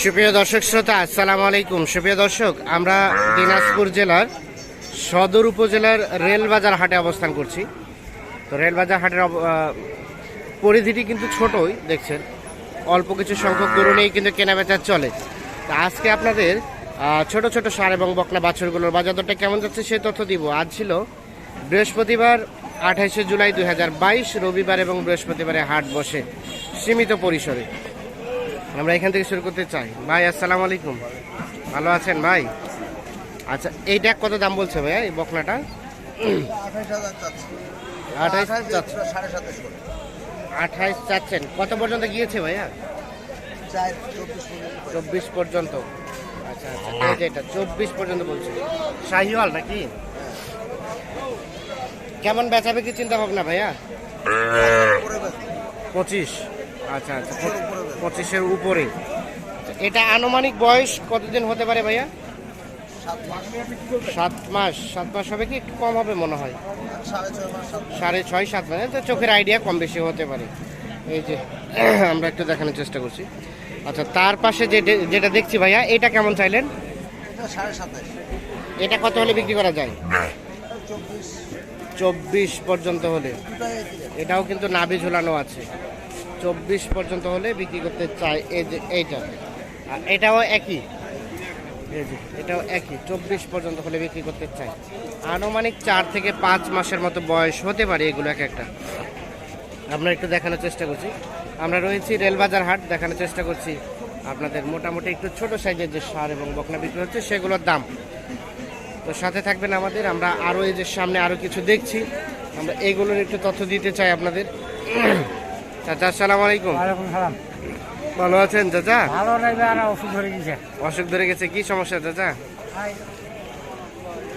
সুপ্রিয় দর্শক শ্রোতা, আসসালামু আলাইকুম। সুপ্রিয় দর্শক, আমরা দিনাজপুর জেলার সদর উপজেলার রেলবাজার হাটে অবস্থান করছি। তো রেলবাজার হাটের পরিধিটি কিন্তু ছোটই, দেখছেন। অল্প কিছু সংখ্যক গরু কিন্তু কেনাবেচা চলে। তো আজকে আপনাদের ছোট ছোট সার এবং বকনা বাছুরগুলোর বাজার দরটা কেমন যাচ্ছে সেই তথ্য দিব। আজ ছিল বৃহস্পতিবার, আঠাইশে জুলাই দু হাজার বাইশ, রবিবার এবং বৃহস্পতিবারে হাট বসে সীমিত পরিসরে। আমরা এখান থেকে শুরু করতে চাই। ভাই আসসালামু আলাইকুম। ভালো আছেন ভাই? আচ্ছা এইটা কত দাম বলছে ভাইয়া এই বকনাটা? আঠাইশ চাচ্ছেন। কত পর্যন্ত গিয়েছে ভাইয়া? চব্বিশ পর্যন্ত চব্বিশ পর্যন্ত। আচ্ছা আচ্ছা এটা চব্বিশ পর্যন্ত বলছে। শাহিওয়াল নাকি? কেমন বেচাবে কি চিন্তা ভাবনা ভাইয়া পঁচিশ। আচ্ছা আচ্ছা পঁচিশের উপরে। এটা আনুমানিক বয়স কতদিন হতে পারে ভাইয়া? সাত মাস। সাত মাস হবে কি? একটু কম হবে মনে হয়। সাড়ে ছয় সাত মাস। মানে তো চোখের আইডিয়া কম বেশি হতে পারে। এই যে আমরা একটু দেখানোর চেষ্টা করছি। আচ্ছা তার পাশে যে যেটা দেখছি ভাইয়া এটা কেমন চাইলেন? এটা কত হলে বিক্রি করা যায়? চব্বিশ। পর্যন্ত হলে। এটাও কিন্তু নাভি ঝুলানো আছে। চব্বিশ পর্যন্ত হলে বিক্রি করতে চাই এই যে এইটা। আর এটাও একই। এটাও একই, চব্বিশ পর্যন্ত হলে বিক্রি করতে চাই। আনুমানিক চার থেকে পাঁচ মাসের মতো বয়স হতে পারে এগুলো এক একটা। আমরা একটু দেখানোর চেষ্টা করছি। আমরা রয়েছি রেলবাজার হাট, দেখানোর চেষ্টা করছি। আপনাদের মোটামুটি একটু ছোট সাইজের যে সার এবং বকনা বিক্রি হচ্ছে, সেগুলোর দাম। তো সাথে থাকবেন আমাদের, আমরা আরও এই যে সামনে আরও কিছু দেখছি। আমরা এইগুলোর একটু তথ্য দিতে চাই আপনাদের। চাচা আসসালামু আলাইকুম। ওয়ালাইকুম সালাম। ভালো আছেন চাচা? ভালো আর ওষুধ ধরে দিয়েছে অসুখ ধরে গেছে কি সমস্যা চাচা?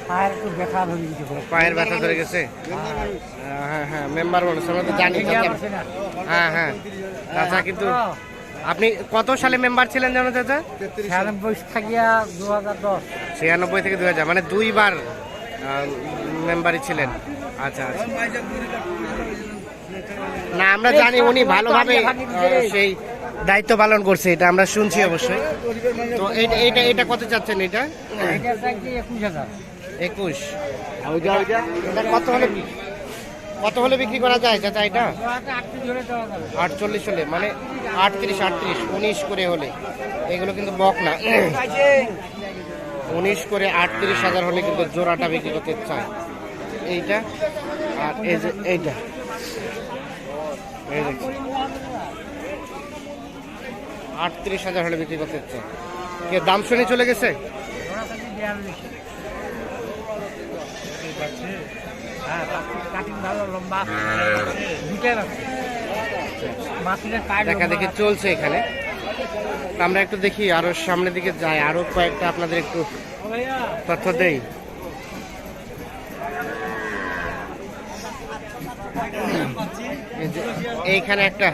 পায়ের একটু ব্যথা ধরে দিয়েছে পায়ের ব্যথা ধরে গেছে? হ্যাঁ হ্যাঁ মেম্বার মানুষ আমরা তো জানি। হ্যাঁ হ্যাঁ। চাচা কিন্তু আপনি কত সালে মেম্বার ছিলেন জানো চাচা? ছিয়ানব্বই থাকিয়া দু হাজার দশ। ছিয়ানব্বই থেকে দুই হাজার মানে দুইবার মেম্বারই ছিলেন। আচ্ছা আচ্ছা। না আমরা জানি উনি ভালোভাবে সেই দায়িত্ব পালন করছে এটা আমরা শুনছি অবশ্যই। তো এটা এটা এটা কত চাচ্ছেন এটা? একুশ কত হলে কত হলে বিক্রি করা যায় চাচা এটা? আটচল্লিশ হলে মানে আটত্রিশ আটত্রিশ উনিশ করে হলে। এগুলো কিন্তু বক না। উনিশ করে আটত্রিশ হাজার হলে কিন্তু জোড়াটা বিক্রি করতে চায়। এইটা আর এই যে এইটা। আটত্রিশ হাজার হলে বিক্রি করতে চায় কে, দাম শুনে চলে গেছে? দেখা দেখি চলছে এখানে। আমরা একটু দেখি, আরও সামনের দিকে যাই, আরও কয়েকটা আপনাদের একটু তথ্য দেই এই যে এইখানে একটা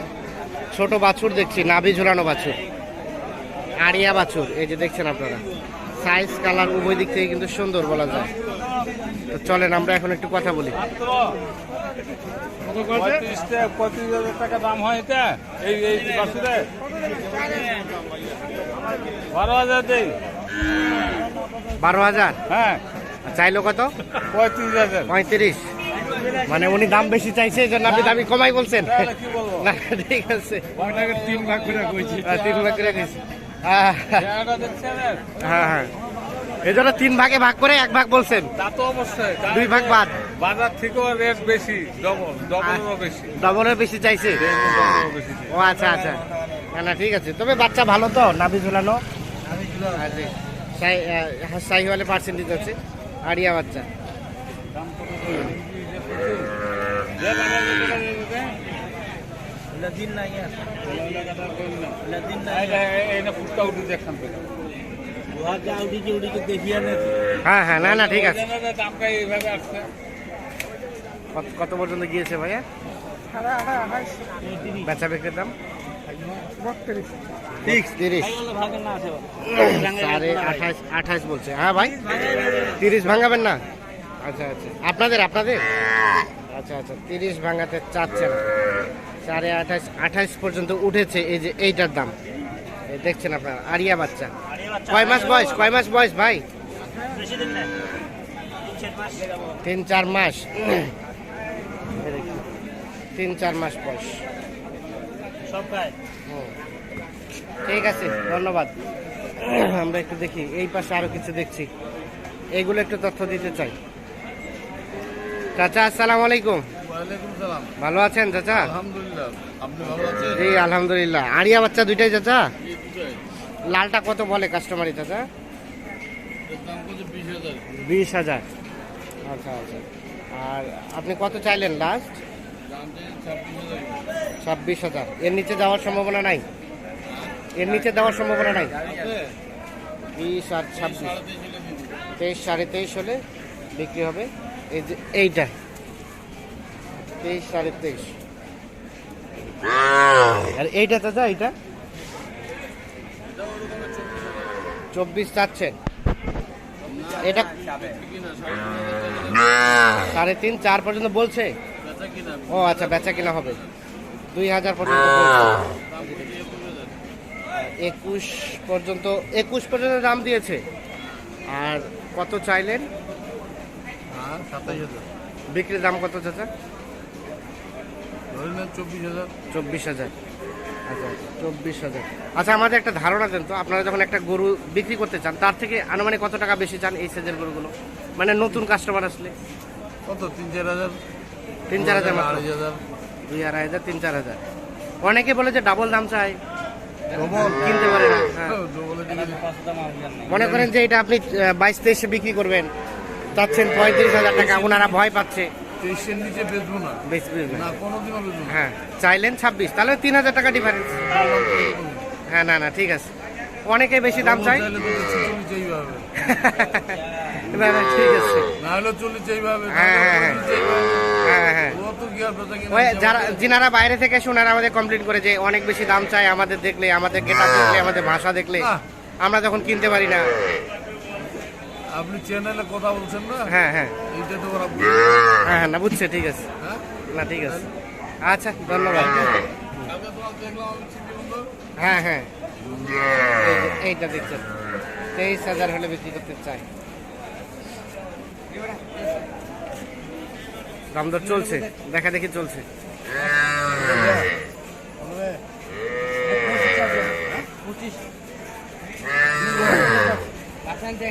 ছোট বাছুর দেখছি নাভি ঝুলানো বাছুর। আড়িয়া বাছুর এই যে দেখছেন আপনারা। সাইজ কালার উভয় দিক থেকে কিন্তু সুন্দর বলা যায়। তো চলেন আমরা এখন একটু কথা বলি। টাকা দাম হয় এটা। এই এই বারো হাজার দেই বারো হাজার? হ্যাঁ। চাইলো কত? পঁয়ত্রিশ হাজার। পঁয়ত্রিশ। মানে উনি দাম বেশি চাইছে এই জন্য আপনি দামি কমাই বলছেন। না ঠিক আছে। তিন করে কইছি। তিন ভাগ করে দিয়েছি হ্যাঁ দেখছেন? এর? হ্যাঁ হ্যাঁ। এই জন্য তিন ভাগে ভাগ করে এক ভাগ বলছেন। তা তো অবশ্যই। দুই ভাগ বাদ। বাজার থেকেও রেট বেশি ডবল ডবলেরও বেশি। ডবলের বেশি চাইছে? ও আচ্ছা আচ্ছা। না না ঠিক আছে। তবে বাচ্চা ভালো তো নাভি ঝুলানো? আচ্ছা সাই- আহ, সাইওয়ালে পার্সেন্টেজ আছে। আড়িয়া বাচ্চা। হ্যাঁ হ্যাঁ না না ঠিক আছে। কত- পর্যন্ত গিয়েছে ভাইয়া? বেচা বিক্রির দাম? আঠাশ বলছে। হ্যাঁ ভাই। তিরিশ ভাঙাবেন না? আচ্ছা আচ্ছা। আপনাদের আপনাদের? আচ্ছা আচ্ছা। তিরিশ ভাঙাতে চাচ্ছেন সাড়ে আঠাশ আঠাশ পর্যন্ত উঠেছে এই যে এইটার দাম। দেখছেন আপনারা, আরিয়া বাচ্চা। কয় মাস বয়স? কয় মাস বয়স ভাই? তিন চার মাস। তিন চার মাস বয়স। ঠিক আছে, ধন্যবাদ। আমরা একটু দেখি, এই পাশে আরও কিছু দেখছি। এইগুলো একটু তথ্য দিতে চাই। চাচা আসসালামু আলাইকুম। ভালো আছেন চাচা? জি আলহামদুলিল্লাহ। আরিয়া বাচ্চা দুইটাই চাচা? লালটা কত বলে কাস্টমারি চাচা? বিশ হাজার। আচ্ছা আচ্ছা। আর আপনি কত চাইলেন লাস্ট ছাব্বিশ হাজার। এর নিচে যাওয়ার সম্ভাবনা নাই? এর নিচে দেওয়ার সম্ভাবনা নাই? বিশ আর ছাব্বিশ। তেইশ সাড়ে তেইশ হলে বিক্রি হবে। এই যে এইটা। তেইশ সাড়ে তেইশ। আর এইটা চাচা, এইটা? চব্বিশ চাচ্ছেন। এটা সাড়ে তিন, চার পর্যন্ত বলছে? ও আচ্ছা বেচা কিনা হবে। দুই হাজার পর্যন্ত একুশ পর্যন্ত একুশ পর্যন্ত দাম দিয়েছে। আর কত চাইলেন? সাতাশ হাজার। বিক্রির দাম কত চাচা? ধরে নেন চব্বিশ হাজার। চব্বিশ হাজার। আচ্ছা চব্বিশ হাজার। আচ্ছা আমাদের একটা ধারণা দেন তো আপনারা যখন একটা গরু বিক্রি করতে চান তার থেকে আনুমানিক কত টাকা বেশি চান এই সাইজের গরুগুলো? মানে নতুন কাস্টমার আসলে? কত? তিন চার হাজার। তিন চার হাজার আড়াই হাজার। দুই আড়াই হাজার তিন চার হাজার। অনেকে বলে যে ডাবল দাম চাই। কিনতে পারে না হ্যাঁ। মনে করেন যে এটা আপনি বাইশ তেইশে বিক্রি করবেন। চাচ্ছেন পঁয়ত্রিশ হাজার টাকা ওনারা ভয় পাচ্ছে। তেইশের নিচে বেচবো না। বেচবেন। না। কোনোদিনও বেচবো হ্যাঁ চাইলেন ছাব্বিশ তাহলে তিন হাজার টাকা ডিফারেন্স হ্যাঁ না না ঠিক আছে। অনেকে বেশি দাম চাই না না ঠিক আছে। না হলে চল্লিশ চাইবে হ্যাঁ, হ্যাঁ, হ্যাঁ। হ্যাঁ হ্যাঁ। যারা যিনারা বাইরে থেকে ওনারা আমাদের কমপ্লেন করে যে অনেক বেশি দাম চাই আমাদের দেখলে আমাদের গেটা দেখলে আমাদের ভাষা দেখলে আমরা যখন কিনতে পারি না। আপনি চ্যানেলে কথা বলছেন না? হ্যাঁ হ্যাঁ। এইটা তো ওরা হ্যাঁ হ্যাঁ না বুঝছে ঠিক আছে। হ্যাঁ? না ঠিক আছে। আচ্ছা ধন্যবাদ। হ্যাঁ হ্যাঁ। এইটা দেখছেন তেইশ হাজার হলে বিক্রি করতে চাই। দাম দর চলছে। দেখা দেখি চলছে।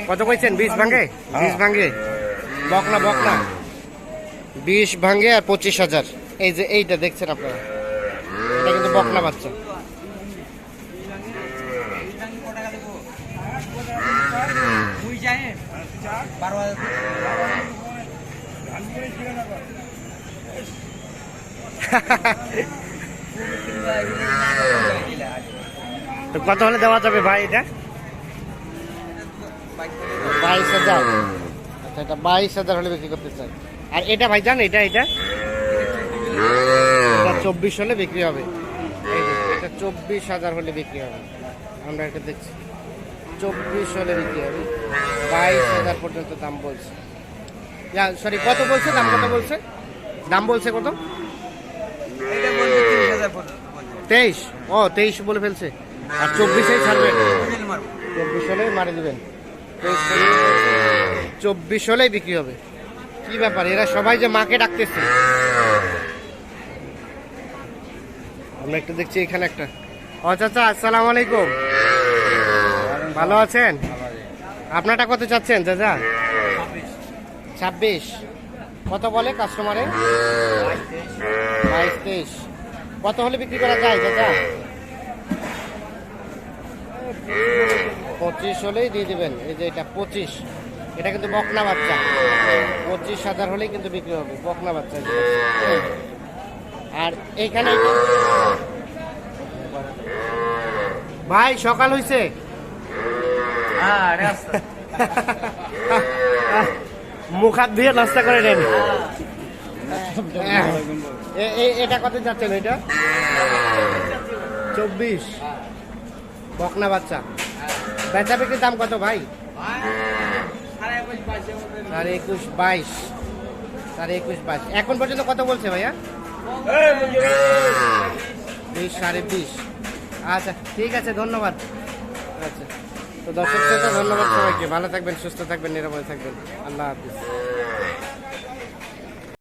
কত কইছেন? বিশ ভাঙ্গে বিশ ভাঙ্গে বকনা বকনা। বিশ ভাঙ্গে আর পঁচিশ হাজার। এই যে এইটা দেখছেন আপনারা? এটা কিন্তু বকনা বাচ্চা। তো কত হলে দেওয়া যাবে ভাই এটা? বাইশ হাজার। আচ্ছা এটা বাইশ হাজার হলে বিক্রি করতে চাই। আর এটা ভাই জান এটা এটা? এটা চব্বিশ হলে বিক্রি হবে। এটা চব্বিশ হাজার হলে বিক্রি হবে। আমরা এটা দেখছি। চব্বিশ হলে বিক্রি হবে। বাইশ হাজার পর্যন্ত দাম বলছে। সরি কত বলছে? দাম কত বলছে? দাম বলছে কত? তেইশ। ও তেইশ বলে ফেলছে। আর চব্বিশেই ছাড়বেন চব্বিশ হলেই মারি দেবেন। হলে- চব্বিশ হলেই বিক্রি হবে। কি ব্যাপার? এরা সবাই যে মাকে ডাকতেছে। আমরা একটু দেখছি এখানে একটা। ও চাচা আসসালামু আলাইকুম। ভালো আছেন? আপনারটা কত চাচ্ছেন, চাচা? ছাব্বিশ। কত বলে কাস্টমারে? বাইশ তেইশ। কত হলে বিক্রি করা যায়, চাচা? পঁচিশ হলেই দিয়ে দেবেন। এই যে এটা পঁচিশ। এটা কিন্তু বকনা বাচ্চা। পঁচিশ হাজার হলেই কিন্তু বিক্রি হবে। বকনা বাচ্চা আর এইখানে ভাই সকাল হইছে। হ্যাঁ আরে আসতে। মুখ হাত দিয়ে নাস্তা করে নেন। এটা কত যাচ্ছেন এটা? চব্বিশ। বকনা বাচ্চা। বেচা বিক্রির দাম কত ভাই? সাড়ে একুশ বাইশ। সাড়ে একুশ বাইশ। এখন পর্যন্ত কত বলছে ভাইয়া? বিশ সাড়ে বিশ। আচ্ছা ঠিক আছে, ধন্যবাদ। আচ্ছা তো দর্শক ধন্যবাদ সবাইকে। ভালো থাকবেন, সুস্থ থাকবেন, নিরাপদে থাকবেন। আল্লাহ হাফিজ।